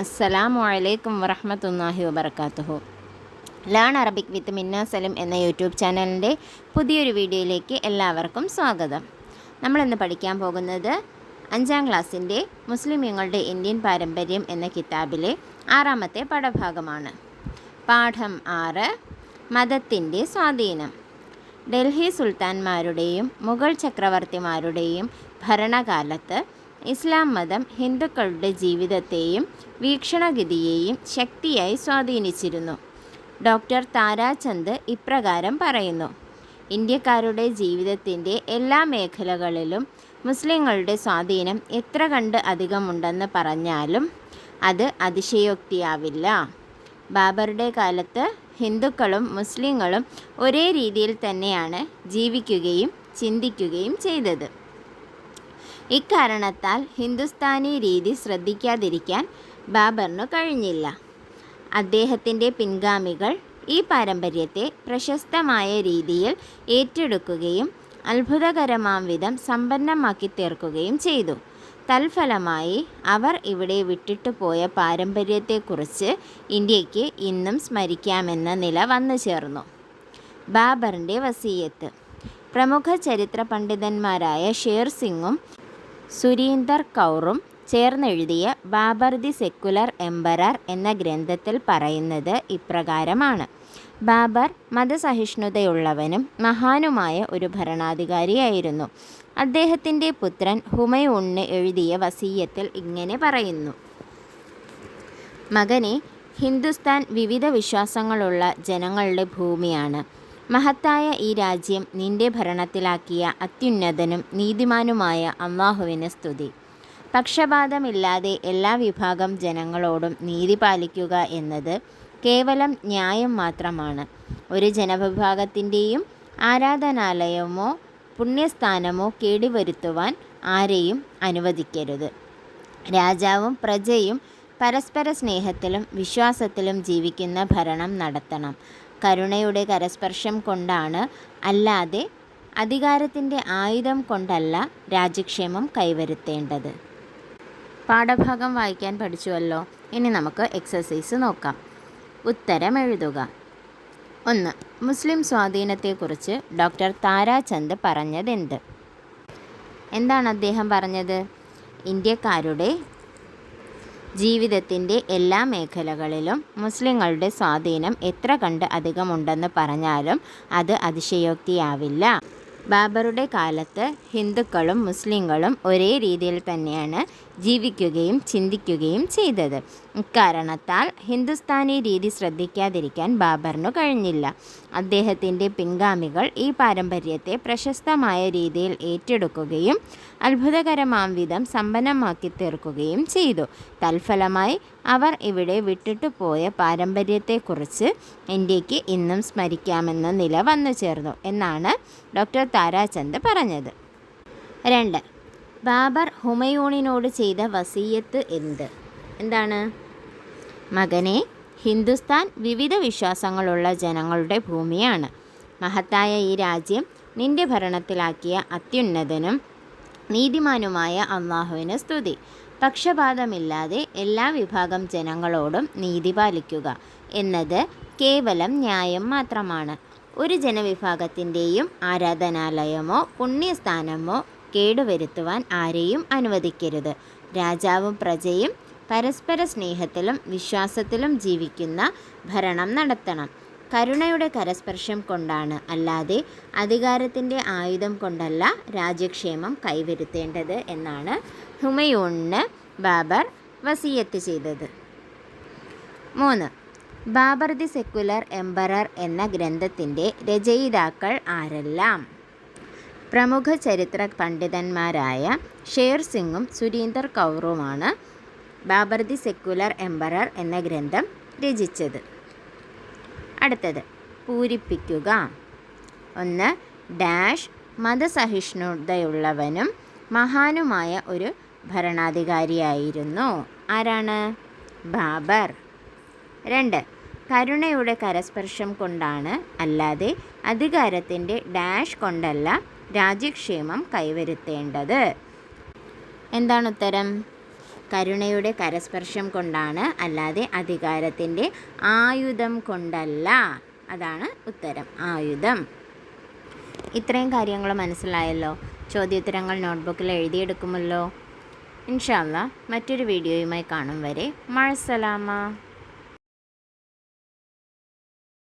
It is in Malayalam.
അസ്സലാമു അലൈക്കും വറഹമത്തല്ലാഹി വബർക്കാത്തുഹു ലേൺ അറബിക് വിത്ത് മിന്ന സലിം എന്ന യൂട്യൂബ് ചാനലിന്റെ പുതിയൊരു വീഡിയോയിലേക്ക് എല്ലാവർക്കും സ്വാഗതം. നമ്മളിന്ന് പഠിക്കാൻ പോകുന്നത് അഞ്ചാം ക്ലാസ്സിന്റെ മുസ്ലിമീങ്ങളുടെ ഇന്ത്യൻ പാരമ്പര്യം എന്ന കിതാബിലെ ആറാമത്തെ പടഭാഗമാണ് പാഠം ആറ് മതത്തിന്റെ സ്വാധീനം. ഡൽഹി സുൽത്താൻമാരുടെയും മുഗൾ ചക്രവർത്തിമാരുടെയും ഭരണകാലത്ത് ഇസ്ലാം മതം ഹിന്ദുക്കളുടെ ജീവിതത്തെയും വീക്ഷണഗതിയെയും ശക്തിയായി സ്വാധീനിച്ചിരുന്നു. ഡോക്ടർ താരാചന്ദ് ഇപ്രകാരം പറയുന്നു ഇന്ത്യക്കാരുടെ ജീവിതത്തിന്റെ എല്ലാ മേഖലകളിലും മുസ്ലിങ്ങളുടെ സ്വാധീനം എത്ര കണ്ട് അധികമുണ്ടെന്ന് പറഞ്ഞാലും അത് അതിശയോക്തിയാവില്ല. ബാബറുടെ കാലത്ത് ഹിന്ദുക്കളും മുസ്ലിങ്ങളും ഒരേ രീതിയിൽ തന്നെയാണ് ജീവിക്കുകയും ചിന്തിക്കുകയും ചെയ്തത്. ഇക്കാരണത്താൽ ഹിന്ദുസ്ഥാനി രീതി ശ്രദ്ധിക്കാതിരിക്കാൻ ബാബറിനു കഴിഞ്ഞില്ല. അദ്ദേഹത്തിന്റെ പിൻഗാമികൾ ഈ പാരമ്പര്യത്തെ പ്രശസ്തമായ രീതിയിൽ ഏറ്റെടുക്കുകയും അത്ഭുതകരമാം വിധം സമ്പന്നമാക്കി തീർക്കുകയും ചെയ്തു. തൽഫലമായി അവർ ഇവിടെ വിട്ടിട്ടു പോയ പാരമ്പര്യത്തെക്കുറിച്ച് ഇന്ത്യയ്ക്ക് ഇന്നും സ്മരിക്കാമെന്ന നില വന്നു ചേർന്നു. ബാബറിന്റെ വസീയത്ത്. പ്രമുഖ ചരിത്ര പണ്ഡിതന്മാരായ ഷേർ സിംഗും സുരീന്ദർ കൗറും ചേർന്നെഴുതിയ ബാബർ ദി സെക്കുലർ എംബറർ എന്ന ഗ്രന്ഥത്തിൽ പറയുന്നത് ഇപ്രകാരമാണ്. ബാബർ മതസഹിഷ്ണുതയുള്ളവനും മഹാനുമായ ഒരു ഭരണാധികാരിയായിരുന്നു. അദ്ദേഹത്തിന്റെ പുത്രൻ ഹുമയൂണിന് എഴുതിയ വസീയത്തിൽ ഇങ്ങനെ പറയുന്നു. മകനെ ഹിന്ദുസ്ഥാൻ വിവിധ വിശ്വാസങ്ങളുള്ള ജനങ്ങളുടെ ഭൂമിയാണ്. മഹത്തായ ഈ രാജ്യം നിന്റെ ഭരണത്തിലാക്കിയ അത്യുന്നതനും നീതിമാനുമായ അള്ളാഹുവിന് സ്തുതി. പക്ഷപാതമില്ലാതെ എല്ലാ വിഭാഗം ജനങ്ങളോടും നീതി പാലിക്കുക എന്നത് കേവലം ന്യായം മാത്രമാണ്. ഒരു ജനവിഭാഗത്തിന്റെയും ആരാധനാലയമോ പുണ്യസ്ഥാനമോ കേടിവരുത്തുവാൻ ആരെയും അനുവദിക്കരുത്. രാജാവും പ്രജയും പരസ്പര സ്നേഹത്തിലും വിശ്വാസത്തിലും ജീവിക്കുന്ന ഭരണം നടത്തണം. കരുണയുടെ കരസ്പർശം കൊണ്ടാണ് അല്ലാതെ അധികാരത്തിന്റെ ആയുധം കൊണ്ടല്ല രാജ്യക്ഷേമം കൈവരുത്തേണ്ടത്. പാഠഭാഗം വായിക്കാൻ പഠിച്ചുവല്ലോ. ഇനി നമുക്ക് എക്സസൈസ് നോക്കാം. ഉത്തരം എഴുതുക. ഒന്ന് മുസ്ലിം സ്വാധീനത്തെക്കുറിച്ച് ഡോക്ടർ താരാചന്ദ് പറഞ്ഞതെന്ത്? എന്താണ് അദ്ദേഹം പറഞ്ഞത്? ഇന്ത്യക്കാരുടെ ജീവിതത്തിന്റെ എല്ലാ മേഖലകളിലും മുസ്ലിങ്ങളുടെ സ്വാധീനം എത്ര കണ്ട് അധികമുണ്ടെന്ന് പറഞ്ഞാലും അത് അതിശയോക്തിയാവില്ല. ബാബറുടെ കാലത്ത് ഹിന്ദുക്കളും മുസ്ലിങ്ങളും ഒരേ രീതിയിൽ തന്നെയാണ് ജീവിക്കുകയും ചിന്തിക്കുകയും ചെയ്തത്. ഇക്കാരണത്താൽ ഹിന്ദുസ്ഥാനി രീതി ശ്രദ്ധിക്കാതിരിക്കാൻ ബാബറിനു കഴിഞ്ഞില്ല. അദ്ദേഹത്തിന്റെ പിൻഗാമികൾ ഈ പാരമ്പര്യത്തെ പ്രശസ്തമായ രീതിയിൽ ഏറ്റെടുക്കുകയും അത്ഭുതകരമാം വിധം സമ്പന്നമാക്കി തീർക്കുകയും ചെയ്തു. തൽഫലമായി അവർ ഇവിടെ വിട്ടിട്ടു പോയ പാരമ്പര്യത്തെക്കുറിച്ച് ഇന്ത്യയ്ക്ക് ഇന്നും സ്മരിക്കാമെന്ന നില വന്നു ചേർന്നു എന്നാണ് ഡോക്ടർ താരാചന്ദ് പറഞ്ഞത്. രണ്ട് ബാബർ ഹുമയൂണിനോട് ചെയ്ത വസീയത്ത് എന്ത്? എന്താണ്? മകനെ ഹിന്ദുസ്ഥാൻ വിവിധ വിശ്വാസങ്ങളുള്ള ജനങ്ങളുടെ ഭൂമിയാണ്. മഹത്തായ ഈ രാജ്യം നിന്റെ ഭരണത്തിലാക്കിയ അത്യുന്നതനും നീതിമാനുമായ അള്ളാഹുവിന് സ്തുതി. പക്ഷപാതമില്ലാതെ എല്ലാ വിഭാഗം ജനങ്ങളോടും നീതി പാലിക്കുക എന്നത് കേവലം ന്യായം മാത്രമാണ്. ഒരു ജനവിഭാഗത്തിന്റെയും ആരാധനാലയമോ പുണ്യസ്ഥാനമോ കേടുവരുത്തുവാൻ ആരെയും അനുവദിക്കരുത്. രാജാവും പ്രജയും പരസ്പര സ്നേഹത്തിലും വിശ്വാസത്തിലും ജീവിക്കുന്ന ഭരണം നടത്തണം. കരുണയുടെ കരസ്പർശം കൊണ്ടാണ്. അല്ലാതെ അധികാരത്തിന്റെ ആയുധം കൊണ്ടല്ല രാജ്യക്ഷേമം കൈവരുത്തേണ്ടത് എന്നാണ് ഹുമയൂണിന് ബാബർ വസീയത്ത് ചെയ്തത്. മൂന്ന്. ബാബർ ദി സെക്കുലർ എംബറർ എന്ന ഗ്രന്ഥത്തിന്റെ രചയിതാക്കൾ ആരെല്ലാം? പ്രമുഖ ചരിത്ര പണ്ഡിതന്മാരായ ഷേർ സിംഗും സുരീന്ദർ കൗറുമാണ് ബാബർ ദി സെക്കുലർ എംബറർ എന്ന ഗ്രന്ഥം രചിച്ചത്. അടുത്തത് പൂരിപ്പിക്കുക. ഒന്ന് ഡാഷ് മതസഹിഷ്ണുതയുള്ളവനും മഹാനുമായ ഒരു ഭരണാധികാരിയായിരുന്നു. ആരാണ്? ബാബർ. രണ്ട് കരുണയുടെ കരസ്പർശം കൊണ്ടാണ് അല്ലാതെ അധികാരത്തിന്റെ ഡാഷ് കൊണ്ടല്ല രാജ്യക്ഷേമം കൈവരുത്തേണ്ടത്. എന്താണ് ഉത്തരം? കരുണയുടെ കരസ്പർശം കൊണ്ടാണ് അല്ലാതെ അധികാരത്തിന്റെ ആയുധം കൊണ്ടല്ല. അതാണ് ഉത്തരം. ആയുധം. ഇത്രയും കാര്യങ്ങൾ മനസ്സിലായല്ലോ. ചോദ്യോത്തരങ്ങൾ നോട്ട്ബുക്കിൽ എഴുതിയെടുക്കുമല്ലോ. ഇൻഷാല്ല മറ്റൊരു വീഡിയോയുമായി കാണും വരെ. മഴസലാമ